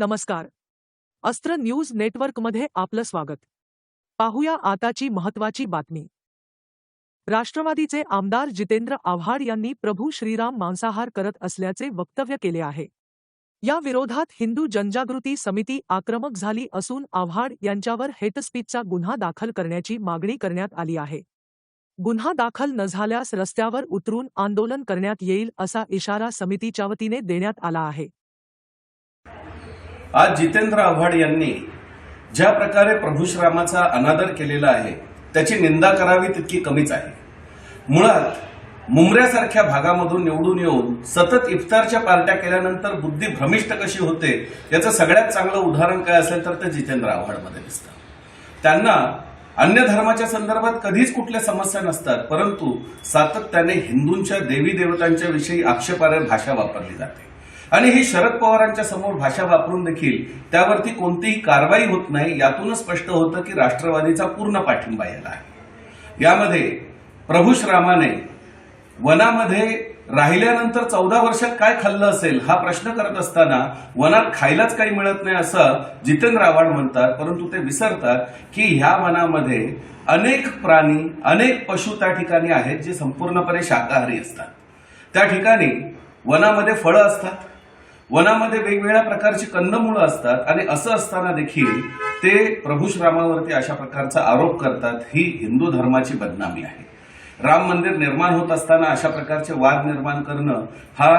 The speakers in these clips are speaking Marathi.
नमस्कार. अस्त्र न्यूज नेटवर्कमध्ये आपलं स्वागत. पाहूया आताची महत्वाची बातमी. राष्ट्रवादीचे आमदार जितेंद्र आव्हाड यांनी प्रभू श्रीराम मांसाहार करत असल्याचे वक्तव्य केले आहे. या विरोधात हिंदू जनजागृती समिती आक्रमक झाली असून आव्हाड यांच्यावर हेटस्पीचचा गुन्हा दाखल करण्याची मागणी करण्यात आली आहे. गुन्हा दाखल न झाल्यास रस्त्यावर उतरून आंदोलन करण्यात येईल असा इशारा समितीच्या वतीने देण्यात आला आहे. आज जितेंद्र आव्हाड यांनी ज्या प्रकारे प्रभू श्रामाचा अनादर केलेला आहे त्याची निंदा करावी तितकी कमीच आहे. मुळात मुंबऱ्यासारख्या भागामधून निवडून येऊन सतत इफ्तारच्या पार्ट्या केल्यानंतर बुद्धी भ्रमिष्ट कशी होते याचं सगळ्यात चांगलं उदाहरण काय असेल तर ते जितेंद्र आव्हाडमध्ये दिसतं. त्यांना अन्य धर्माच्या संदर्भात कधीच कुठल्या समस्या नसतात परंतु सातत्याने हिंदूंच्या देवी देवतांच्या विषयी आक्षेपार्ह भाषा वापरली जाते. आणि ही शरद पवारांच्या समोर भाषा वापरून देखील त्यावरती कोणतीही कारवाई होत नाही यातूनच स्पष्ट होतं की राष्ट्रवादीचा पूर्ण पाठिंबा याला आहे. यामध्ये प्रभू वनामध्ये राहिल्यानंतर चौदा वर्षात काय खाल्लं असेल हा प्रश्न करत असताना वनात खायलाच काही मिळत नाही असं जितेंद्र आव्हाड म्हणतात परंतु ते विसरतात की ह्या वनामध्ये अनेक प्राणी अनेक पशु त्या ठिकाणी आहेत जे संपूर्णपणे शाकाहारी असतात. त्या ठिकाणी वनामध्ये फळं असतात. वनामध्ये वेगवेगळ्या प्रकारची कंदमुळं असतात आणि असं असताना देखील ते प्रभू श्रामावरती अशा प्रकारचा आरोप करतात ही हिंदू धर्माची बदनामी आहे. राम मंदिर निर्माण होत असताना अशा प्रकारचे वाद निर्माण करणं हा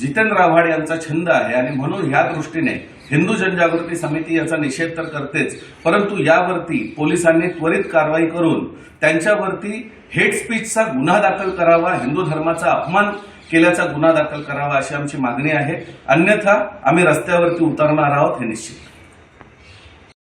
जितेंद्र आव्हाड यांचा छंद आहे आणि म्हणून ह्या दृष्टीने हिंदू जनजागृती समिती याचा निषेध तर करतेच परंतु यावरती पोलिसांनी त्वरित कारवाई करून त्यांच्यावरती हेट स्पीचचा गुन्हा दाखल करावा हिंदू धर्माचा अपमान केल्याचा गुन्हा दाखल करावा अशी आमची मागणी आहे. अन्यथा आम्ही रस्त्यावरती उतरणार आहोत हे निश्चित.